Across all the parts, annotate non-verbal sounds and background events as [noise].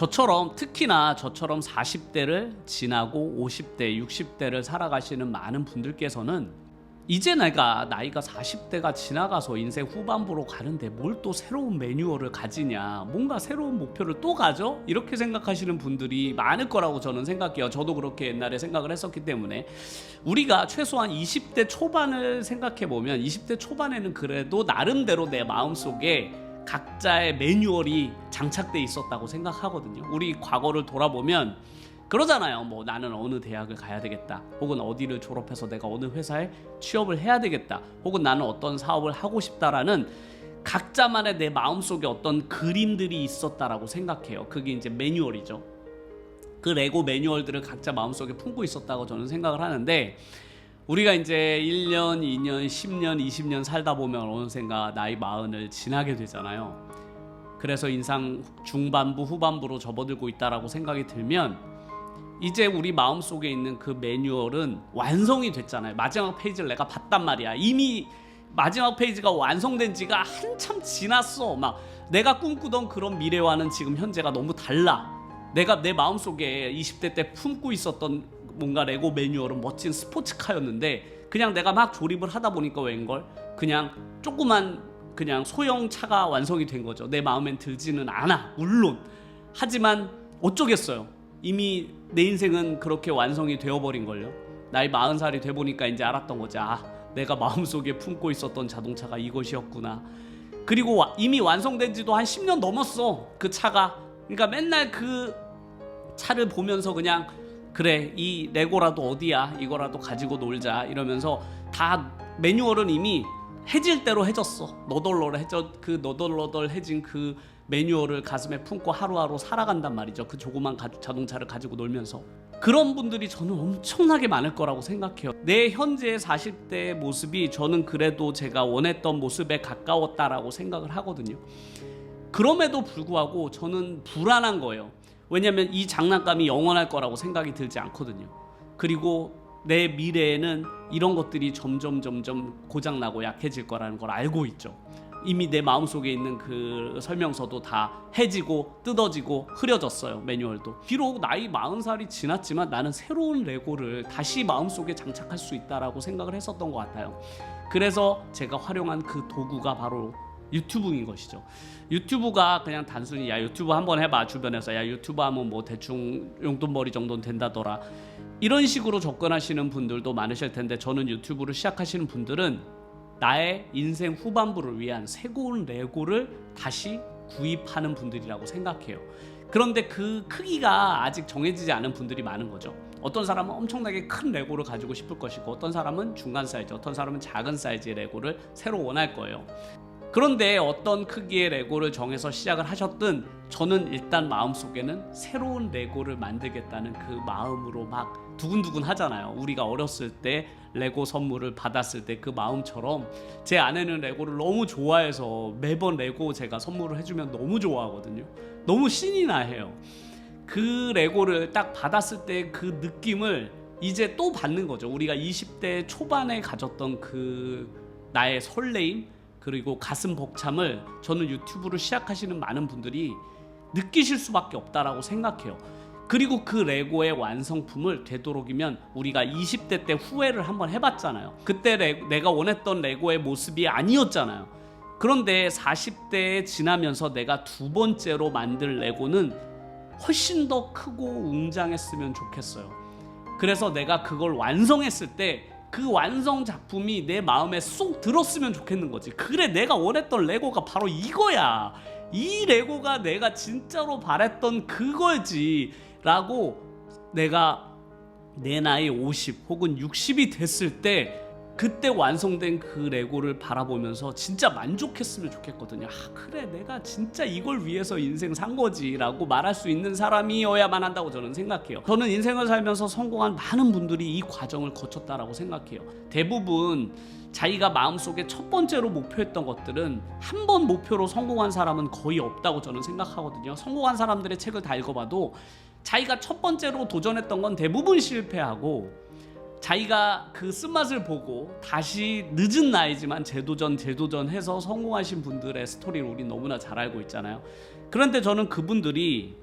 저처럼 특히나 저처럼 40대를 지나고 50대, 60대를 살아가시는 많은 분들께서는 이제 내가 나이가 40대가 지나가서 인생 후반부로 가는데 뭘 또 새로운 매뉴얼을 가지냐 뭔가 새로운 목표를 또 가져? 이렇게 생각하시는 분들이 많을 거라고 저는 생각해요. 저도 그렇게 옛날에 생각을 했었기 때문에. 우리가 최소한 20대 초반을 생각해 보면 20대 초반에는 그래도 나름대로 내 마음속에 각자의 매뉴얼이 장착돼 있었다고 생각하거든요 우리 과거를 돌아보면 그러잖아요. 뭐 나는 어느 대학을 가야 되겠다. 혹은 어디를 졸업해서 내가 어느 회사에 취업을 해야 되겠다. 혹은 나는 어떤 사업을 하고 싶다라는 각자만의 내 마음속에 어떤 그림들이 있었다라고 생각해요. 그게 이제 매뉴얼이죠. 그 레고 매뉴얼들을 각자 마음속에 품고 있었다고 저는 생각을 하는데 우리가 이제 1년, 2년, 10년, 20년 살다 보면 어느샌가 나이 마흔을 지나게 되잖아요. 그래서 인상 중반부, 후반부로 접어들고 있다라고 생각이 들면 이제 우리 마음속에 있는 그 매뉴얼은 완성이 됐잖아요. 마지막 페이지를 내가 봤단 말이야. 이미 마지막 페이지가 완성된 지가 한참 지났어. 막 내가 꿈꾸던 그런 미래와는 지금 현재가 너무 달라. 내가 내 마음속에 20대 때 품고 있었던 뭔가 레고 매뉴얼은 멋진 스포츠카였는데 그냥 내가 막 조립을 하다 보니까 웬걸 그냥 조그만 그냥 소형 차가 완성이 된 거죠. 내 마음엔 들지는 않아. 물론 하지만 어쩌겠어요. 이미 내 인생은 그렇게 완성이 되어버린 걸요. 나이 마흔 살이 돼 보니까 이제 알았던 거지. 아, 내가 마음속에 품고 있었던 자동차가 이것이었구나. 그리고 와- 이미 완성된 지도 한 10년 넘었어. 그 차가. 그러니까 맨날 그 차를 보면서 그냥 그래 이 레고라도 어디야? 이거라도 가지고 놀자. 이러면서 다 매뉴얼은 이미 해질 대로 해졌어. 너덜너덜해져 그 너덜너덜해진 그 매뉴얼을 가슴에 품고 하루하루 살아간단 말이죠. 그 조그만 가- 자동차를 가지고 놀면서. 그런 분들이 저는 엄청나게 많을 거라고 생각해요. 내 현재의 40대의 모습이 저는 그래도 제가 원했던 모습에 가까웠다라고 생각을 하거든요. 그럼에도 불구하고 저는 불안한 거예요. 왜냐하면 이 장난감이 영원할 거라고 생각이 들지 않거든요. 그리고 내 미래에는 이런 것들이 점점 점점 고장 나고 약해질 거라는 걸 알고 있죠. 이미 내 마음속에 있는 그 설명서도 다 해지고 뜯어지고 흐려졌어요 매뉴얼도 비록 나이 40살이 지났지만 나는 새로운 레고를 다시 마음속에 장착할 수 있다라고 생각을 했었던 것 같아요 그래서 제가 활용한 그 도구가 바로 유튜브인 것이죠. 유튜브가 그냥 단순히 야 유튜브 한번 해봐 주변에서 야 유튜브 하면 뭐 대충 용돈벌이 정도는 된다더라 이런 식으로 접근하시는 분들도 많으실 텐데 저는 유튜브를 시작하시는 분들은 나의 인생 후반부를 위한 새로운 레고를 다시 구입하는 분들이라고 생각해요. 그런데 그 크기가 아직 정해지지 않은 분들이 많은 거죠. 어떤 사람은 엄청나게 큰 레고를 가지고 싶을 것이고 어떤 사람은 중간 사이즈, 어떤 사람은 작은 사이즈의 레고를 새로 원할 거예요. 그런데 어떤 크기의 레고를 정해서 시작을 하셨든 저는 일단 마음속에는 새로운 레고를 만들겠다는 그 마음으로 막 두근두근 하잖아요. 우리가 어렸을 때 레고 선물을 받았을 때 그 마음처럼 제 아내는 레고를 너무 좋아해서 매번 레고 제가 선물을 해주면 너무 좋아하거든요. 너무 신이 나 해요. 그 레고를 딱 받았을 때 그 느낌을 이제 또 받는 거죠. 우리가 20대 초반에 가졌던 그 나의 설레임 그리고 가슴 벅참을 저는 유튜브를 시작하시는 많은 분들이 느끼실 수밖에 없다라고 생각해요. 그리고 그 레고의 완성품을 되도록이면 우리가 20대 때 후회를 한번 해봤잖아요. 그때 레- 내가 원했던 레고의 모습이 아니었잖아요. 그런데 40대에 지나면서 내가 두 번째로 만들 레고는 훨씬 더 크고 웅장했으면 좋겠어요. 그래서 내가 그걸 완성했을 때 그 완성 작품이 내 마음에 쏙 들었으면 좋겠는 거지. 그래 내가 원했던 레고가 바로 이거야. 이 레고가 내가 진짜로 바랬던 그거지 라고 내가 내 나이 50 혹은 60이 됐을 때 그때 완성된 그 레고를 바라보면서 진짜 만족했으면 좋겠거든요. 아, 그래, 내가 진짜 이걸 위해서 인생 산 거지라고 말할 수 있는 사람이어야만 한다고 저는 생각해요. 저는 인생을 살면서 성공한 많은 분들이 이 과정을 거쳤다라고 생각해요. 대부분 자기가 마음속에 첫 번째로 목표했던 것들은 한 번 목표로 성공한 사람은 거의 없다고 저는 생각하거든요. 성공한 사람들의 책을 다 읽어봐도 자기가 첫 번째로 도전했던 건 대부분 실패하고 자기가 그 쓴맛을 보고 다시 늦은 나이지만 재도전 재도전 해서 성공하신 분들의 스토리를 우리 너무나 잘 알고 있잖아요. 그런데 저는 그분들이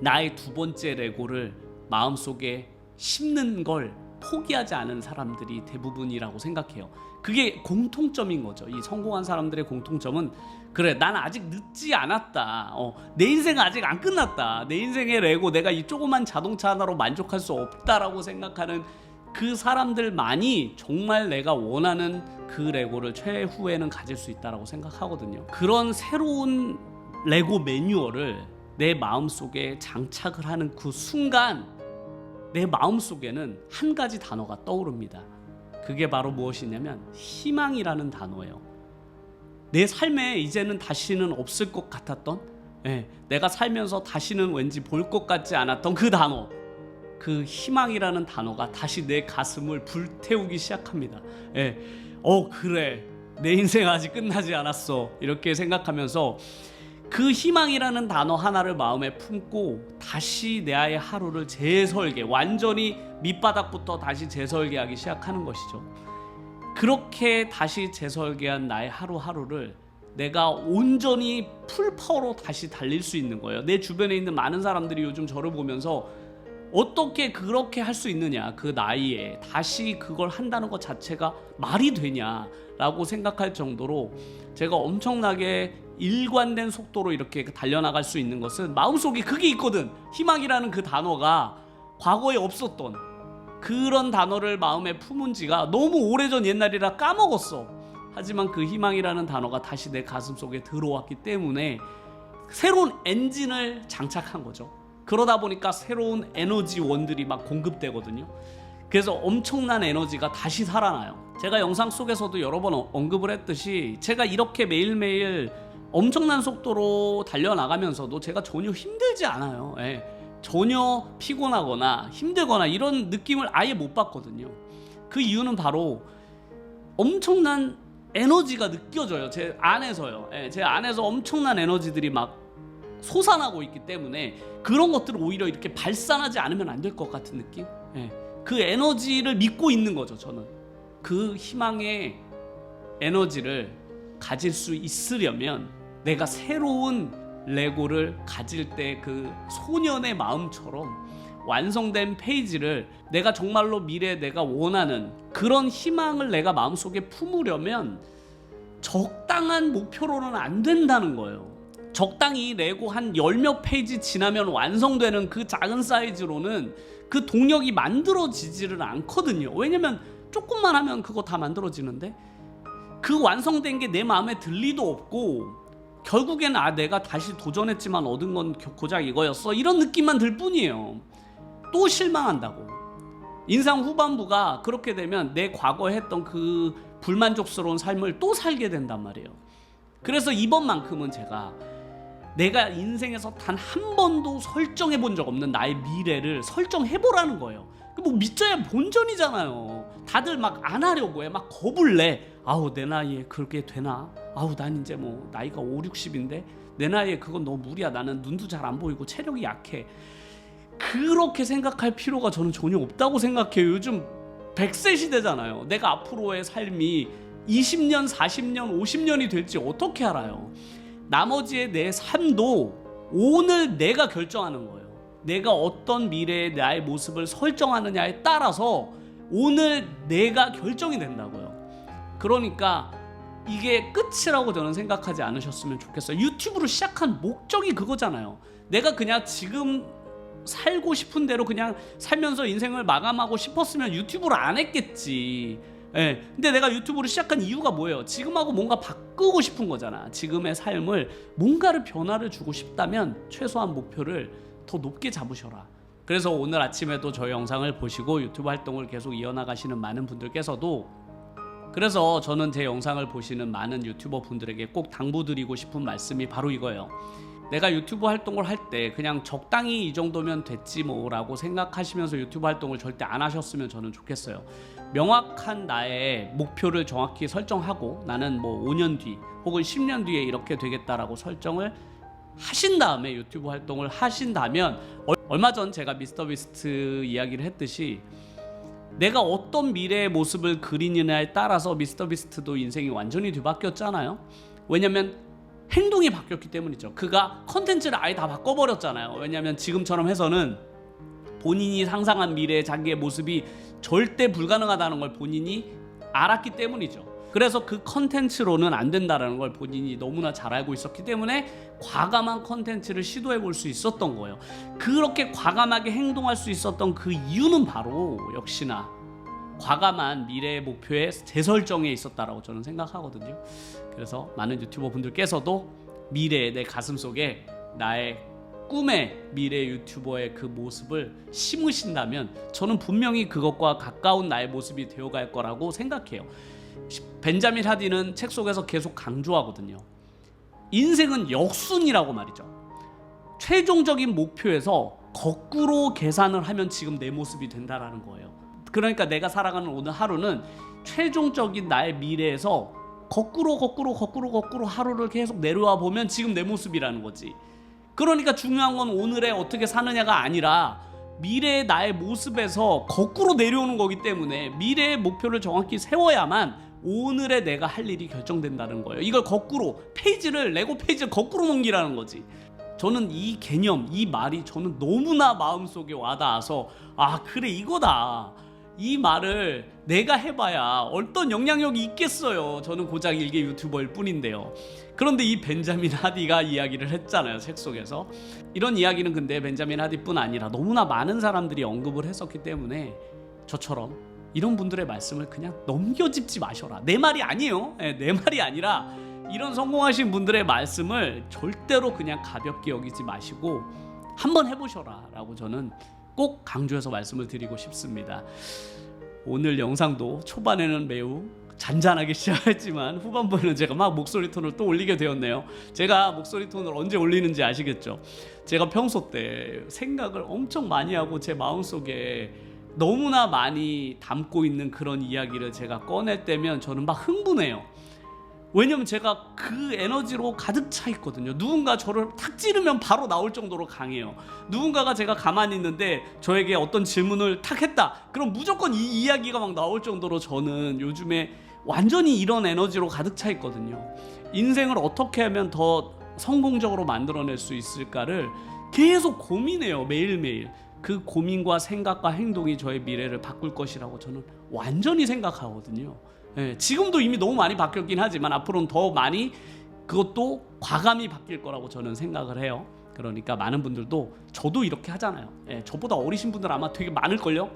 나의 두 번째 레고를 마음속에 심는 걸 포기하지 않은 사람들이 대부분이라고 생각해요. 그게 공통점인 거죠. 이 성공한 사람들의 공통점은 그래, 난 아직 늦지 않았다. 어, 내 인생 아직 안 끝났다. 내 인생의 레고 내가 이 조그만 자동차 하나로 만족할 수 없다라고 생각하는 그 사람들만이 정말 내가 원하는 그 레고를 최후에는 가질 수 있다라고 생각하거든요. 그런 새로운 레고 매뉴얼을 내 마음속에 장착을 하는 그 순간 내 마음속에는 한 가지 단어가 떠오릅니다. 그게 바로 무엇이냐면 희망이라는 단어예요. 내 삶에 이제는 다시는 없을 것 같았던 예, 내가 살면서 다시는 왠지 볼 것 같지 않았던 그 단어 그 희망이라는 단어가 다시 내 가슴을 불태우기 시작합니다. 예. 어 그래 내 인생 아직 끝나지 않았어 이렇게 생각하면서 그 희망이라는 단어 하나를 마음에 품고 다시 내 아이의 하루를 재설계 완전히 밑바닥부터 다시 재설계하기 시작하는 것이죠. 그렇게 다시 재설계한 나의 하루하루를 내가 온전히 풀파워로 다시 달릴 수 있는 거예요. 내 주변에 있는 많은 사람들이 요즘 저를 보면서 어떻게 그렇게 할 수 있느냐 그 나이에 다시 그걸 한다는 것 자체가 말이 되냐라고 생각할 정도로 제가 엄청나게 일관된 속도로 이렇게 달려나갈 수 있는 것은 마음속에 그게 있거든. 희망이라는 그 단어가 과거에 없었던 그런 단어를 마음에 품은 지가 너무 오래전 옛날이라 까먹었어. 하지만 그 희망이라는 단어가 다시 내 가슴 속에 들어왔기 때문에 새로운 엔진을 장착한 거죠 그러다 보니까 새로운 에너지원들이 막 공급되거든요. 그래서 엄청난 에너지가 다시 살아나요. 제가 영상 속에서도 여러 번 어- 언급을 했듯이 제가 이렇게 매일매일 엄청난 속도로 달려나가면서도 제가 전혀 힘들지 않아요. 예. 전혀 피곤하거나 힘들거나 이런 느낌을 아예 못 받거든요. 그 이유는 바로 엄청난 에너지가 느껴져요. 제 안에서요. 예, 제 안에서 엄청난 에너지들이 막 솟아나고 있기 때문에 그런 것들을 오히려 이렇게 발산하지 않으면 안 될 것 같은 느낌? 예. 그 에너지를 믿고 있는 거죠, 저는. 그 희망의 에너지를 가질 수 있으려면 내가 새로운 레고를 가질 때 그 소년의 마음처럼 완성된 페이지를 내가 정말로 미래에 내가 원하는 그런 희망을 내가 마음속에 품으려면 적당한 목표로는 안 된다는 거예요. 적당히 레고 한 열 몇 페이지 지나면 완성되는 그 작은 사이즈로는 그 동력이 만들어지지를 않거든요. 왜냐면 조금만 하면 그거 다 만들어지는데 그 완성된 게 내 마음에 들 리도 없고 결국에는 아 내가 다시 도전했지만 얻은 건 겨- 고작 이거였어 이런 느낌만 들 뿐이에요. 또 실망한다고. 인상 후반부가 그렇게 되면 내 과거에 했던 그 불만족스러운 삶을 또 살게 된단 말이에요. 그래서 이번만큼은 제가 내가 인생에서 단 한 번도 설정해 본 적 없는 나의 미래를 설정해 보라는 거예요. 그뭐 믿자야 본전이잖아요. 다들 막 안 하려고 해. 막 겁을 내. 아우 내 나이에 그렇게 되나? 아우 난 이제 뭐 나이가 5, 60인데 내 나이에 그건 너무 무리야. 나는 눈도 잘 안 보이고 체력이 약해. 그렇게 생각할 필요가 저는 전혀 없다고 생각해요. 요즘 100세 시대잖아요. 내가 앞으로의 삶이 20년, 40년, 50년이 될지 어떻게 알아요? 나머지의 내 삶도 오늘 내가 결정하는 거예요. 내가 어떤 미래의 나의 모습을 설정하느냐에 따라서 오늘 내가 결정이 된다고요. 그러니까 이게 끝이라고 저는 생각하지 않으셨으면 좋겠어요. 유튜브를 시작한 목적이 그거잖아요. 내가 그냥 지금 살고 싶은 대로 그냥 살면서 인생을 마감하고 싶었으면 유튜브를 안 했겠지. 예. 근데 내가 유튜브를 시작한 이유가 뭐예요? 지금하고 뭔가 바꾸고 싶은 거잖아. 지금의 삶을 뭔가를 변화를 주고 싶다면 최소한 목표를 더 높게 잡으셔라. 그래서 오늘 아침에도 저 영상을 보시고 유튜브 활동을 계속 이어나가시는 많은 분들께서도 그래서 저는 제 영상을 보시는 많은 유튜버 분들에게 꼭 당부드리고 싶은 말씀이 바로 이거예요. 내가 유튜브 활동을 할 때 그냥 적당히 이 정도면 됐지 뭐라고 생각하시면서 유튜브 활동을 절대 안 하셨으면 저는 좋겠어요. 명확한 나의 목표를 정확히 설정하고 나는 뭐 5년 뒤 혹은 10년 뒤에 이렇게 되겠다라고 설정을 하신 다음에 유튜브 활동을 하신다면 얼- 얼마 전 제가 미스터 비스트 이야기를 했듯이 내가 어떤 미래의 모습을 그리느냐에 따라서 미스터 비스트도 인생이 완전히 뒤바뀌었잖아요. 왜냐면 행동이 바뀌었기 때문이죠. 그가 컨텐츠를 아예 다 바꿔버렸잖아요. 왜냐하면 지금처럼 해서는 본인이 상상한 미래의 자기의 모습이 절대 불가능하다는 걸 본인이 알았기 때문이죠. 그래서 그 컨텐츠로는 안 된다라는 걸 본인이 너무나 잘 알고 있었기 때문에 과감한 컨텐츠를 시도해 볼 수 있었던 거예요. 그렇게 과감하게 행동할 수 있었던 그 이유는 바로 역시나 과감한 미래의 목표의 재설정에 있었다라고 저는 생각하거든요. 그래서 많은 유튜버 분들께서도 미래의 내 가슴 속에 나의 꿈의 미래 유튜버의 그 모습을 심으신다면 저는 분명히 그것과 가까운 나의 모습이 되어갈 거라고 생각해요. 벤자민 하디는 책 속에서 계속 강조하거든요. 인생은 역순이라고 말이죠. 최종적인 목표에서 거꾸로 계산을 하면 지금 내 모습이 된다라는 거예요. 그러니까 내가 살아가는 오늘 하루는 최종적인 나의 미래에서 거꾸로 거꾸로 거꾸로 거꾸로 하루를 계속 내려와 보면 지금 내 모습이라는 거지. 그러니까 중요한 건 오늘에 어떻게 사느냐가 아니라 미래의 나의 모습에서 거꾸로 내려오는 거기 때문에 미래의 목표를 정확히 세워야만 오늘의 내가 할 일이 결정된다는 거예요. 이걸 거꾸로 페이지를 레고 페이지를 거꾸로 넘기라는 거지. 저는 이 개념, 이 말이 저는 너무나 마음속에 와닿아서 아 그래 이거다. 이 말을 내가 해봐야 어떤 영향력이 있겠어요. 저는 고작 일개 유튜버일 뿐인데요. 그런데 이 벤자민 하디가 이야기를 했잖아요. 책 속에서. 이런 이야기는 근데 벤자민 하디뿐 아니라 너무나 많은 사람들이 언급을 했었기 때문에 저처럼 이런 분들의 말씀을 그냥 넘겨짚지 마셔라. 내 말이 아니에요. 예, 내 말이 아니라 이런 성공하신 분들의 말씀을 절대로 그냥 가볍게 여기지 마시고 한번 해보셔라 라고 저는 꼭 강조해서 말씀을 드리고 싶습니다. 오늘 영상도 초반에는 매우 잔잔하게 [laughs] 시작했지만 후반부에는 제가 막 목소리 톤을 또 올리게 되었네요. 제가 목소리 톤을 언제 올리는지 아시겠죠? 제가 평소 때 생각을 엄청 많이 하고 제 마음속에 너무나 많이 담고 있는 그런 이야기를 제가 꺼낼 때면 저는 막 흥분해요. 왜냐면 제가 그 에너지로 가득 차 있거든요. 누군가 저를 탁 찌르면 바로 나올 정도로 강해요. 누군가가 제가 가만히 있는데 저에게 어떤 질문을 탁 했다. 그럼 무조건 이 이야기가 막 나올 정도로 저는 요즘에 완전히 이런 에너지로 가득 차 있거든요. 인생을 어떻게 하면 더 성공적으로 만들어낼 수 있을까를 계속 고민해요. 매일매일. 그 고민과 생각과 행동이 저의 미래를 바꿀 것이라고 저는 완전히 생각하거든요. 예, 지금도 이미 너무 많이 바뀌었긴 하지만 앞으로는 더 많이 그것도 과감히 바뀔 거라고 저는 생각을 해요. 그러니까 많은 분들도 저도 이렇게 하잖아요. 예, 저보다 어리신 분들 아마 되게 많을걸요.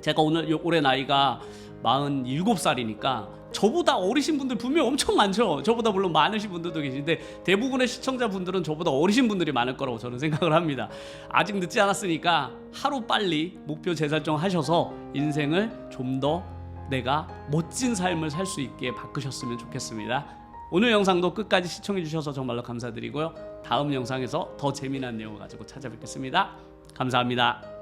제가 오늘 요- 올해 나이가 47살이니까 저보다 어리신 분들 분명 엄청 많죠. 저보다 물론 많으신 분들도 계신데 대부분의 시청자분들은 저보다 어리신 분들이 많을 거라고 저는 생각을 합니다. 아직 늦지 않았으니까 하루 빨리 목표 재설정 하셔서 인생을 좀더 내가 멋진 삶을 살 수 있게 바꾸셨으면 좋겠습니다. 오늘 영상도 끝까지 시청해 주셔서 정말로 감사드리고요. 다음 영상에서 더 재미난 내용을 가지고 찾아뵙겠습니다. 감사합니다.